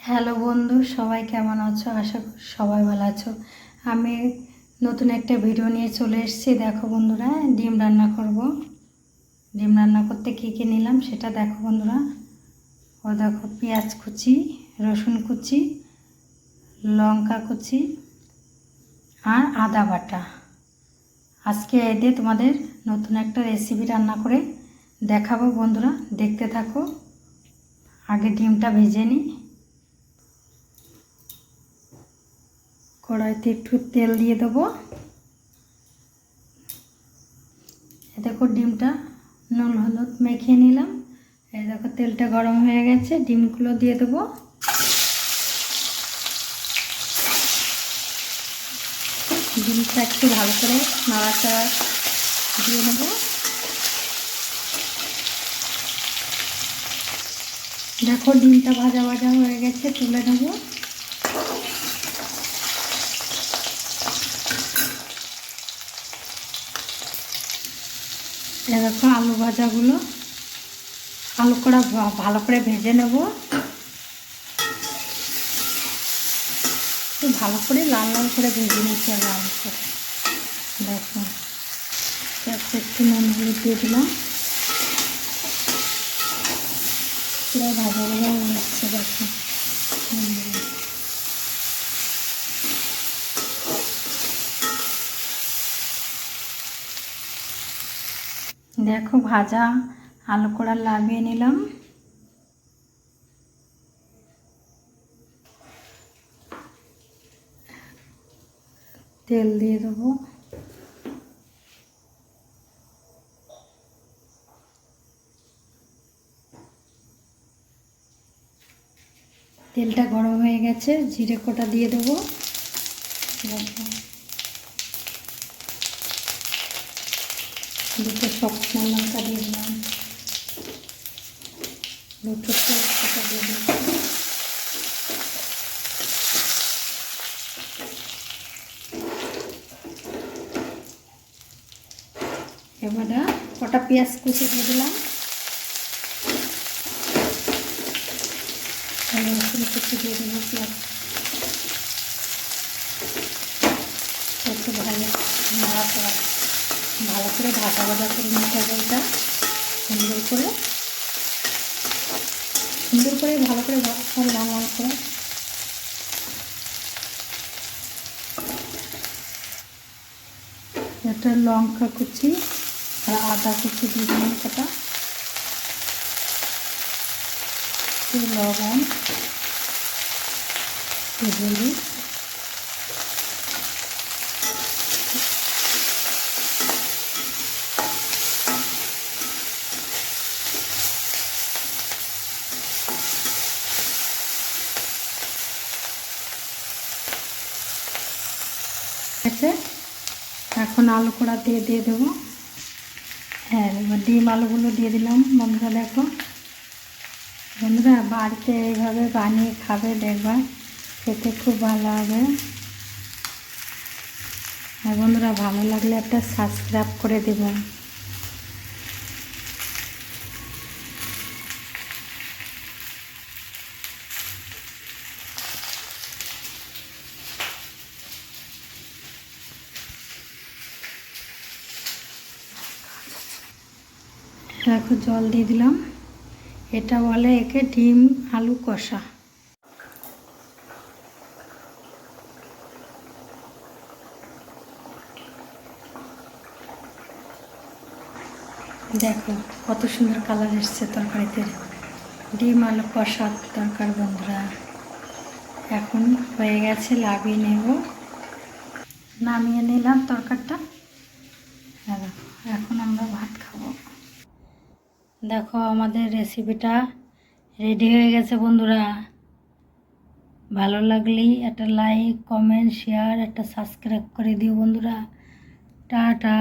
Hello বন্ধু, সবাই কেমন আছো? আশা করি সবাই ভালো আছো। আমি নতুন একটা ভিডিও নিয়ে চলে এসেছি। দেখো বন্ধুরা, ডিম রান্না করব। ডিম রান্না করতে কী কী নিলাম সেটা দেখো বন্ধুরা। ও দেখো পেঁয়াজ কুচি, রসুন কুচি, লঙ্কা কুচি আর আদা বাটা। আজকে দিয়ে তোমাদের নতুন একটা রেসিপি রান্না করে দেখাবো বন্ধুরা। দেখতে থাকো। আগে ডিমটা ভেজে নিই। কড়াইতে একটু তেল দিয়ে দেবো। দেখো ডিমটা নুন, হলুদ মেখে নিলাম। এই দেখো তেলটা গরম হয়ে গেছে, ডিমগুলো দিয়ে দেবো। ডিমটা একটু ভালো করে নাড়াচাড়া দিয়ে নেব। দেখো ডিমটা ভাজা ভাজা হয়ে গেছে, তুলে নেব। এ দেখো আলু ভাজাগুলো, আলু করা ভালো করে ভেজে নেব। একটু ভালো করে লাল লাল করে ভেজে নিতে হবে আলু করে দেখো একটু নুন হলুদ দিয়ে দিলাম। পুরো ভাজা ভাজা যাচ্ছে দেখো দেখো ভাজা আলু কড়া লাগিয়ে নিলাম। তেল দিয়ে দেবো। তেলটা গরম হয়ে গেছে, জিরে কোটা দিয়ে দেবো। দুটো শুকনো লঙ্কা দিয়ে দিলাম দুটো তেজপাতা দিয়ে দিলাম এবারে কটা পেঁয়াজ কুচি দিয়ে দিলাম আর রসুন কুচি দিয়ে দিলাম পেঁয়াজ একটু ভালো নাড়াচাড়া ভালো করে ভাজা ভাজা করে নিতে হবে এটা। সুন্দর করে। সুন্দর করে ভালো করে ভাজা করে লাল করে। এটা লঙ্কা কুচি আর আদা কুচি দিয়ে দিলাম কটা লবণ, একটু হলুদ। আছে। এখন আলু কড়া দিয়ে দিয়ে দেবো। হ্যাঁ এবার ডিম আলুগুলো দিয়ে দিলাম। বন্ধুরা দেখো, বন্ধুরা বাড়িতে এইভাবে বানিয়ে খাবে দেখবার খেতে খুব ভালো হবে। আর বন্ধুরা ভালো লাগলে একটা সাবস্ক্রাইব করে দেবো। দেখো জল দিয়ে দিলাম। এটা বলে একে ডিম আলু কষা। দেখো, কত সুন্দর কালার এসছে তরকারিতে। ডিম আলু কষা তরকার বন্ধুরা। এখন হয়ে গেছে, লাভিয়ে নেব। নামিয়ে নিলাম তরকারটা। হ্যাঁ এখন আমরা দেখো আমাদের রেসিপিটা রেডি হয়ে গেছে বন্ধুরা। ভালো লাগলেই একটা লাইক কমেন্ট শেয়ার একটা সাবস্ক্রাইব করে দিও বন্ধুরা। টাটা।